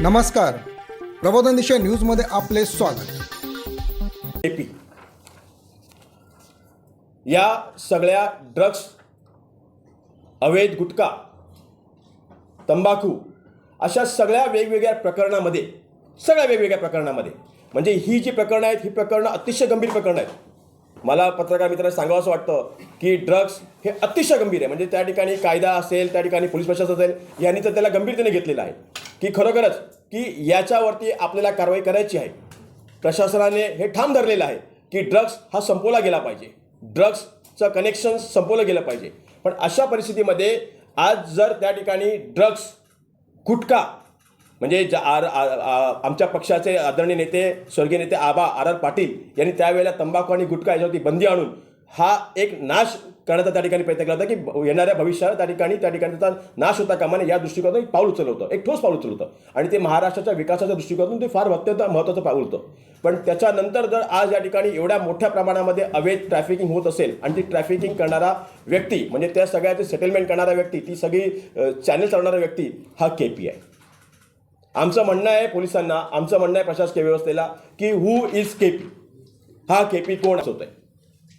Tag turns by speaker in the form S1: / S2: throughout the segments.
S1: नमस्कार. प्रबोधन दिशा न्यूजमध्ये आपले स्वागत.
S2: एपी. या सगळ्या ड्रग्स अवैध गुटखा तंबाखू अशा सगळ्या वेगवेगळ्या प्रकरणामध्ये सगळ्या वेगवेगळ्या प्रकरणामध्ये म्हणजे ही जी प्रकरणं आहेत ही प्रकरणं अतिशय गंभीर प्रकरणं आहेत. मला पत्रकार मित्रांना सांगावं असं वाटतं की ड्रग्स हे अतिशय गंभीर आहे. म्हणजे त्या ठिकाणी कायदा असेल त्या ठिकाणी पोलीस प्रशासन असेल यांनी तर त्याला गंभीरतेने घेतलेलं आहे. की खरोखरच की याच्यावरती आपल्याला कारवाई करायची आहे. प्रशासनाने हे ठाम धरलेलं आहे की ड्रग्स हा संपवला गेला पाहिजे. ड्रग्सचं कनेक्शन संपवलं गेलं पाहिजे. पण अशा परिस्थितीमध्ये आज जर त्या ठिकाणी ड्रग्स गुटखा म्हणजे ज्या आर आमच्या पक्षाचे आदरणीय नेते स्वर्गीय नेते आबा आर आर पाटील यांनी त्यावेळेला तंबाखू आणि गुटखा याच्यावरती बंदी आणून हा एक नाश करण्याचा त्या ठिकाणी प्रयत्न केला होता की येणाऱ्या भविष्यात त्या ठिकाणी त्या ठिकाणी त्याचा नाश होता कामा नये या दृष्टिकोनातून एक पाऊल उचललं होतं. एक ठोस पाऊल उचललं होतं. आणि ते महाराष्ट्राच्या विकासाच्या दृष्टिकोनातून ते फार अत्यंत महत्त्वाचं पाऊल होतं. पण त्याच्यानंतर जर आज या ठिकाणी एवढ्या मोठ्या प्रमाणामध्ये अवैध ट्रॅफिकिंग होत असेल आणि ती ट्रॅफिकिंग करणारा व्यक्ती म्हणजे त्या सगळ्याचे सेटलमेंट करणारा व्यक्ती ती सगळी चॅनल चालवणारा व्यक्ती हा के पी आहे आमचं म्हणणं आहे पोलिसांना आमचं म्हणणं आहे प्रशासकीय व्यवस्थेला की हू इज के पी हा के पी कोण होत आहे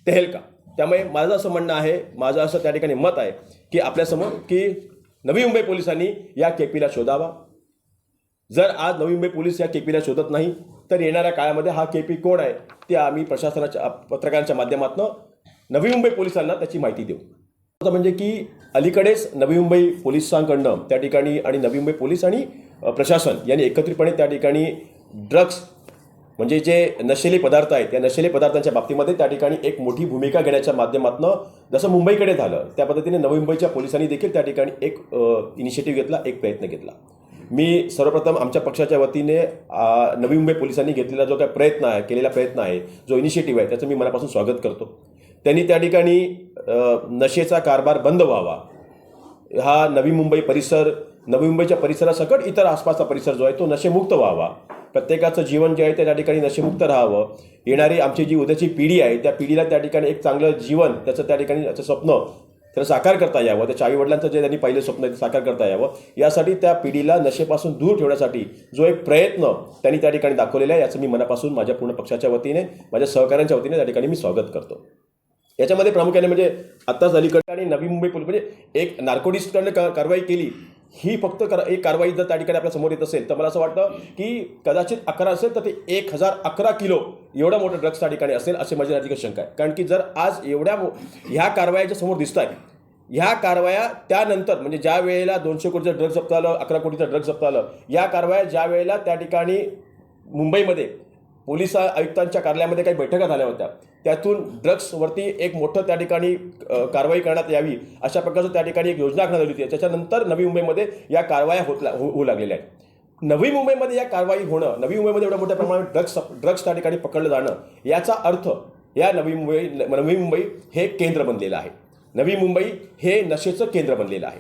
S2: तेहेलका त्यामुळे माझं असं म्हणणं आहे माझं असं त्या ठिकाणी मत आहे की आपल्यासमोर की नवी मुंबई पोलिसांनी या केपीला शोधावा. जर आज नवी मुंबई पोलीस या केपीला शोधत नाही तर येणाऱ्या काळामध्ये हा केपी कोण आहे ते आम्ही प्रशासनाच्या पत्रकारांच्या माध्यमातून नवी मुंबई पोलिसांना त्याची माहिती देऊ. आता म्हणजे की अलीकडेच नवी मुंबई पोलिसांकडनं त्या ठिकाणी आणि नवी मुंबई पोलीस आणि प्रशासन यांनी एकत्रितपणे त्या ठिकाणी ड्रग्स म्हणजे जे नशेले पदार्थ आहेत त्या नशेले पदार्थांच्या बाबतीमध्ये त्या ठिकाणी एक मोठी भूमिका घेण्याच्या माध्यमातून जसं मुंबईकडे झालं त्या पद्धतीने नवी मुंबईच्या पोलिसांनी देखील त्या ठिकाणी एक इनिशिएटिव्ह घेतला एक प्रयत्न घेतला. मी सर्वप्रथम आमच्या पक्षाच्या वतीने नवी मुंबई पोलिसांनी घेतलेला जो काही प्रयत्न आहे केलेला प्रयत्न आहे जो इनिशिएटिव्ह आहे त्याचं मी मनापासून स्वागत करतो. त्यांनी त्या ठिकाणी नशेचा कारभार बंद व्हावा. हा नवी मुंबई परिसर नवी मुंबईच्या परिसरासकट इतर आसपासचा परिसर जो आहे तो नशेमुक्त व्हावा. प्रत्येकाचं जीवन जे आहे ते त्या ठिकाणी नशेमुक्त राहावं. येणारी आमची जी उद्याची पिढी आहे त्या पिढीला त्या ठिकाणी एक चांगलं जीवन त्याचं त्या ठिकाणी त्याचं स्वप्न त्याला साकार करता यावं. त्याच्या आईवडिलांचं जे त्यांनी पहिलं स्वप्न आहे ते साकार करता यावं. यासाठी त्या पिढीला नशेपासून दूर ठेवण्यासाठी जो एक प्रयत्न त्यांनी त्या ठिकाणी दाखवलेला आहे याचं मी मनापासून माझ्या पूर्ण पक्षाच्या वतीने माझ्या सहकाऱ्यांच्या वतीने त्या ठिकाणी मी स्वागत करतो. याच्यामध्ये प्रामुख्याने म्हणजे आत्ताच अलीकडे आणि नवी मुंबई पोलीस म्हणजे एक नार्कोडिस्टकडनं कारवाई केली ही फक्त कर एक कारवाई जर त्या ठिकाणी आपल्यासमोर येत असेल तर मला असं वाटतं की कदाचित अकरा असेल तर ते एक हजार अकरा किलो एवढा मोठा ड्रग्स त्या ठिकाणी असेल अशी माझी राजकीय शंका आहे. कारण की जर आज एवढ्या ह्या कारवायाच्या समोर दिसत आहे ह्या कारवाया त्यानंतर म्हणजे ज्या वेळेला दोनशे कोटीचं ड्रग्स जप्त आलं अकरा कोटीचं ड्रग्स जप्त आलं या कारवाया ज्या वेळेला त्या ठिकाणी मुंबईमध्ये पोलीस आयुक्तांच्या कार्यालयामध्ये काही बैठका झाल्या होत्या. त्यातून ड्रग्सवरती एक मोठं त्या ठिकाणी कारवाई करण्यात यावी अशा प्रकारचं त्या ठिकाणी एक योजना आखण्यात आली होती. त्याच्यानंतर नवी मुंबईमध्ये या कारवाया होत हो- होऊ लागलेल्या आहेत. नवी मुंबईमध्ये या कारवाई होणं नवी मुंबईमध्ये एवढ्या मोठ्या प्रमाणात ड्रग्स ड्रग्स त्या ठिकाणी पकडलं जाणं याचा अर्थ या नवी मुंबई नवी मुंबई हे केंद्र बनलेलं आहे. नवी मुंबई हे नशेचं केंद्र बनलेलं आहे.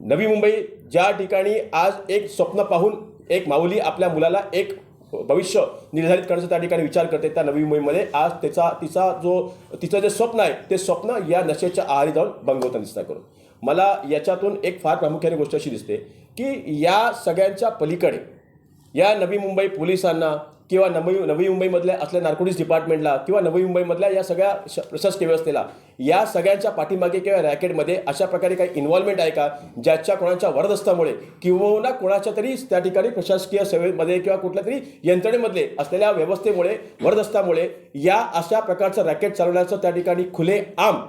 S2: नवी मुंबई ज्या ठिकाणी आज एक स्वप्न पाहून एक माऊली आपल्या मुलाला एक भविष्य निर्धारित करण्याचा त्या ठिकाणी विचार करते त्या नवी मुंबईमध्ये. आज त्याचा तिचा जो तिचं जे स्वप्न आहे ते स्वप्न या नशेच्या आहारी जाऊन बंगवताना दिसता करून. मला याच्यातून एक फार प्रामुख्याने गोष्ट अशी दिसते की या सगळ्यांच्या पलीकडे या नवी मुंबई पोलिसांना किंवा नवी नवी मुंबईमधल्या असल्या नार्कोटिक्स डिपार्टमेंटला किंवा नवी मुंबईमधल्या या सगळ्या श- प्रशासकीय व्यवस्थेला या सगळ्यांच्या पाठीमागे किंवा रॅकेटमध्ये अशा प्रकारे काही इन्व्हॉल्वमेंट आहे का? ज्याच्या कोणाच्या वरदस्तामुळे किंवा कोणाच्या तरी त्या ठिकाणी प्रशासकीय सेवेमध्ये किंवा कुठल्या तरी यंत्रणेमधले असलेल्या व्यवस्थेमुळे वरदस्तामुळे या अशा प्रकारचं रॅकेट चालवण्याचं त्या ठिकाणी खुले आम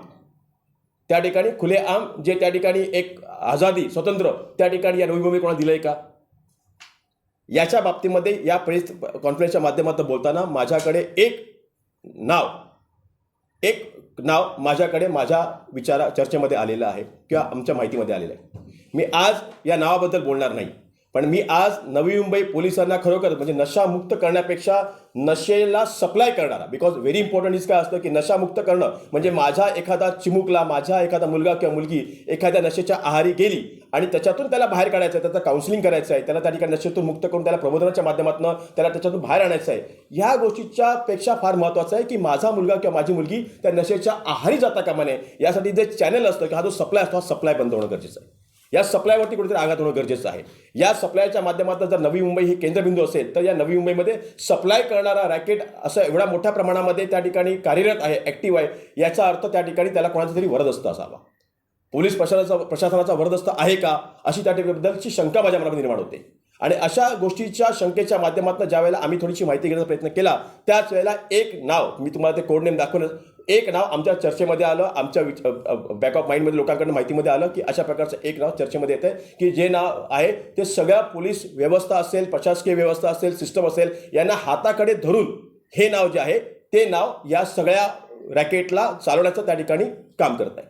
S2: त्या ठिकाणी खुले आम जे त्या ठिकाणी एक आझादी स्वतंत्र त्या ठिकाणी या नवी मुंबई कोणा आहे का? याच्या बाबतीमध्ये या प्रेस कॉन्फरन्सच्या माध्यमातून बोलताना माझ्याकडे एक नाव एक नाव माझ्याकडे माझ्या विचारा चर्चेमध्ये आलेलं आहे किंवा आमच्या माहितीमध्ये आलेलं आहे. मी आज या नावाबद्दल बोलणार नाही. पण मी आज नवी मुंबई पोलिसांना खरोखर म्हणजे नशामुक्त करण्यापेक्षा नशेला सप्लाय करणारा बिकॉज व्हेरी इम्पॉर्टंट इज काय असतं की नशामुक्त करणं म्हणजे माझा एखादा चिमुकला माझा एखादा मुलगा किंवा मुलगी एखाद्या नशेच्या आहारी गेली आणि त्याच्यातून त्याला बाहेर काढायचं आहे त्याचं काउन्सिलिंग करायचं आहे त्याला त्या ठिकाणी नशेतून मुक्त करून त्याला प्रबोधनाच्या माध्यमातून त्याला त्याच्यातून बाहेर आणायचं आहे. ह्या गोष्टीच्या पेक्षा फार महत्त्वाचं आहे की माझा मुलगा किंवा माझी मुलगी त्या नशेच्या आहारी जाता कामा नये. यासाठी जे चॅनल असतं की हा जो सप्लाय असतो हा सप्लाय बंद होणं गरजेचं आहे. या सप्लायवरती कुठेतरी आघात होणं गरजेचं आहे. या सप्लायच्या माध्यमातून जर नवी मुंबई ही केंद्रबिंदू असेल तर या नवी मुंबईमध्ये सप्लाय करणारा रॅकेट असं एवढ्या मोठ्या प्रमाणामध्ये त्या ठिकाणी कार्यरत आहे ॲक्टिव्ह आहे याचा अर्थ त्या ठिकाणी त्याला कोणाचा तरी वरदस्त असावा. पोलीस प्रशासनाचा प्रशासनाचा वरदस्त आहे का अशी त्या ठिकाणीबद्दलची शंका माझ्या मनामध्ये निर्माण होते. आणि अशा गोष्टीच्या शंकेच्या माध्यमातून ज्या वेळेला आम्ही थोडीशी माहिती घेण्याचा प्रयत्न केला त्याच वेळेला एक नाव मी तुम्हाला ते कोड नेम दाखवलं. एक नाव आमच्या चर्चेमध्ये आलं आमच्या बॅक ऑफ माइंडमध्ये लोकांकडून माहितीमध्ये आलं की अशा प्रकारचं एक नाव चर्चेमध्ये येतं की जे नाव आहे ते सगळ्या पोलीस व्यवस्था असेल प्रशासकीय व्यवस्था असेल सिस्टम असेल यांना हाताकडे धरून हे नाव जे आहे ते नाव या सगळ्या रॅकेटला चालवण्याचं त्या ठिकाणी काम करत आहे.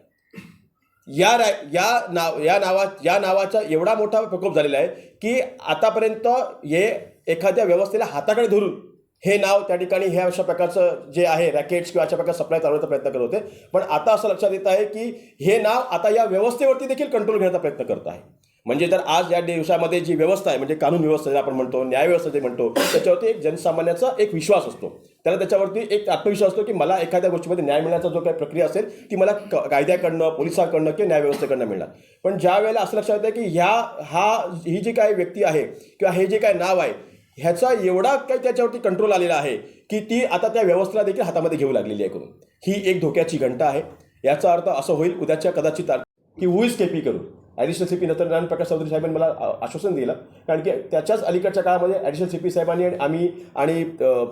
S2: या राय या नाव या नावा या नावाचा एवढा मोठा प्रकोप झालेला आहे की आतापर्यंत हे एखाद्या व्यवस्थेला हाताकडे धरून हे नाव त्या ठिकाणी ह्या अशा प्रकारचं जे आहे रॅकेट्स किंवा अशा प्रकारचं सप्लाय चालवण्याचा प्रयत्न करत होते. पण आता असं लक्षात येत आहे की हे नाव आता या व्यवस्थेवरती देखील कंट्रोल घेण्याचा प्रयत्न करत आहे. म्हणजे तर आज या दिवसामध्ये जी व्यवस्था आहे म्हणजे कानून व्यवस्था आपण म्हणतो न्यायव्यवस्था जे म्हणतो त्याच्यावरती एक जनसामान्याचा एक विश्वास असतो. त्याला त्याच्यावरती एक आत्मविश्वास असतो की मला एखाद्या गोष्टीमध्ये न्याय मिळण्याचा जो काही प्रक्रिया असेल ती मला क- कायद्याकडनं पोलिसांकडनं किंवा न्यायव्यवस्थेकडनं मिळणार. पण ज्या वेळेला असं लक्षात येतं की ह्या हा ही जी काही व्यक्ती आहे किंवा हे जे काय नाव आहे ह्याचा एवढा काही त्याच्यावरती कंट्रोल आलेला आहे की ती आता त्या व्यवस्थेला देखील हातामध्ये घेऊ लागलेली आहे करून. ही एक धोक्याची घंटा आहे. याचा अर्थ असं होईल उद्याच्या कदाचित की हु इज केपी करू additional C P Narayan Prakash Chaudhari साहेबांनी मला आश्वासन दिलं. कारण की त्याच्याच अलीकडच्या काळामध्ये ॲडिशनल सी पी साहेबांनी आणि आम्ही आणि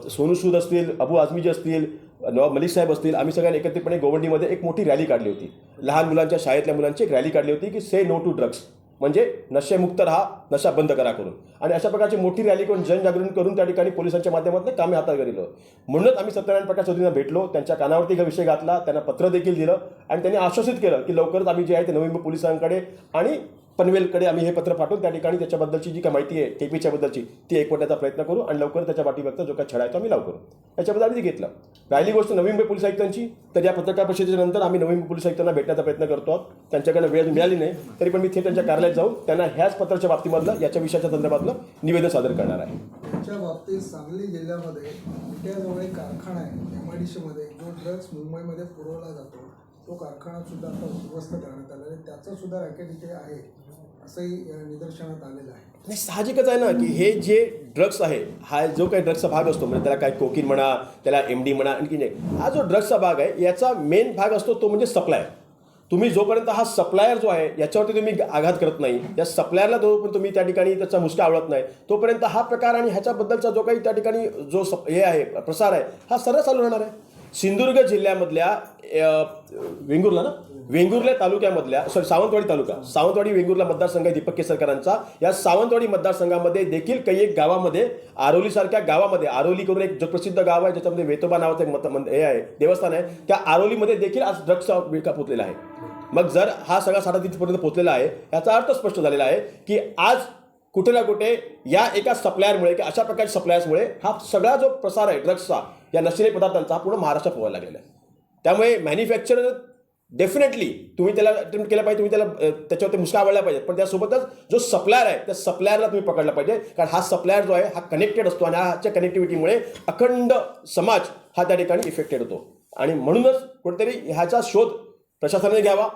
S2: सोनू सूद असतील अबू आझमीजी असतील नवाब मलिक साहेब असतील आम्ही सगळ्यांनी एकत्रितपणे गोवंडीमध्ये एक मोठी रॅली काढली होती. लहान मुलांच्या शाळेतल्या मुलांची एक रॅली काढली होती की से नो टू ड्रग्स म्हणजे नशेमुक्त राहा नशा बंद करा करून. आणि अशा प्रकारची मोठी रॅली करून जनजागरण करून त्या ठिकाणी पोलिसांच्या माध्यमातून कामे हातात गेलो म्हणूनच आम्ही सत्यनारायण प्रकाश चौधरींना भेटलो त्यांच्या कानावरती हा विषय घातला त्यांना पत्र देखील दिलं आणि त्यांनी आश्वासित केलं की लवकरच आम्ही जे आहे ते नवीन पोलिसांकडे आणि पनवेलकडे आम्ही हे पत्र पाठवून त्या ठिकाणी त्याच्याबद्दलची जी काय माहिती आहे केपीच्या बद्दलची ती एकवटण्याचा प्रयत्न करू आणि लवकर त्याच्या पाठीमागचा जो काय छडा आहे तो आम्ही लाव करू. याच्याबद्दल आम्ही ते घेतलं. राहिली गोष्ट नवी मुंबई पोलीस आयुक्तांची तर या पत्रकार परिषदेच्या नंतर आम्ही नवी मुंबई पोलीस आयुक्तांना भेटण्याचा प्रयत्न करतो. आहोत त्यांच्याकडे वेळ मिळाली नाही तरी पण मी थेट त्यांच्या कार्यालयात जाऊन त्यांना ह्याच पत्राच्या बाबतीमधलं याच्या विषयाच्या संदर्भातलं निवेदन सादर करणार आहे.
S3: त्याच्या बाबतीत सांगली जिल्ह्यामध्ये विट्याजवळ एक कारखाना आहे एमआयडीसीमध्ये जो ड्रग्स मुंबईमध्ये पुरवला जातो? तो कारखाना सुद्धा आता उद्ध्वस्त करण्यात आला आहे. त्याचं सुद्धा रॅकेट इथे आहे असंही निदर्शनात आलेलं आहे.
S2: नाही साहजिकच आहे ना की हे जे ड्रग्स आहे हा जो काही ड्रग्सचा भाग असतो म्हणजे त्याला काय कोकीन म्हणा त्याला एम डी म्हणा आणखी नाही हा जो ड्रग्सचा भाग आहे याचा मेन भाग असतो तो म्हणजे सप्लाय तुम्ही जोपर्यंत हा सप्लायर जो आहे याच्यावरती तुम्ही आघात करत नाही या सप्लायरला जोपर्यंत तुम्ही त्या ठिकाणी त्याचा मुसका आवडत नाही तोपर्यंत हा प्रकार आणि ह्याच्याबद्दलचा जो काही त्या ठिकाणी जो सप हे आहे प्रसार आहे हा सरळ चालू राहणार आहे. सिंधुदुर्ग जिल्ह्यामधल्या वेंगुर्ला ना? वेंगुर्ला तालुक्यामधल्या सॉरी सावंतवाडी तालुका. सावंतवाडी वेंगुर्ला मतदारसंघ आहे दीपक केसरकरांचा. या सावंतवाडी मतदारसंघामध्ये देखील काही एक गावामध्ये आरोलीसारख्या गावामध्ये आरोली करून एक जगप्रसिद्ध गाव आहे ज्याच्यामध्ये वेतोबा नावाचं एक मत हे आहे देवस्थान आहे. त्या आरोलीमध्ये देखील आज ड्रग्सचा विळखा पोचलेला आहे. मग जर हा सगळा साठा तिथपर्यंत पोचलेला आहे याचा अर्थ स्पष्ट झालेला आहे की आज कुठे ना कुठे या एका सप्लायरमुळे किंवा अशा प्रकारच्या सप्लायर्समुळे हा सगळा जो प्रसार आहे ड्रग्सचा या नशिले पदार्थांचा हा पूर्ण महाराष्ट्रात पोहायला लागलेला आहे. त्यामुळे मॅन्युफॅक्चरर डेफिनेटली तुम्ही त्याला अटेम्प्ट केलं पाहिजे तुम्ही त्याला त्याच्यावर त्याच्यावरती मुस्का आवडला पाहिजे. पण त्यासोबतच जो सप्लायर आहे त्या सप्लायरला तुम्ही पकडला पाहिजे. कारण हा सप्लायर जो आहे हा कनेक्टेड असतो आणि ह्याच्या कनेक्टिव्हिटीमुळे अखंड समाज हा त्या ठिकाणी इफेक्टेड होतो. आणि म्हणूनच कुठेतरी ह्याचा शोध प्रशासनाने घ्यावा.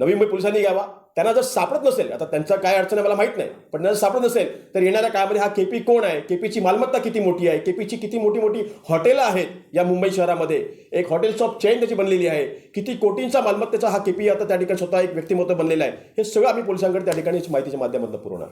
S2: नवी मुंबई पोलिसांनी घ्यावा. त्यांना जर सापडत नसेल आता त्यांचा काय अडचण आहे मला माहीत नाही पण त्यांना जर सापडत नसेल तर येणाऱ्या काळामध्ये हा केपी कोण आहे? केपीची मालमत्ता किती मोठी आहे? केपीची किती मोठी मोठी हॉटेलं आहेत या मुंबई शहरामध्ये? एक हॉटेल्स ऑफ चेन त्याची बनलेली आहे. किती कोटींचा मालमत्तेचा हा केपी आता त्या ठिकाणी स्वतः एक व्यक्तिमत्व बनलेला आहे. हे सगळं आम्ही पोलिसांकडे त्या ठिकाणी माहितीच्या माध्यमातून पुरवणार.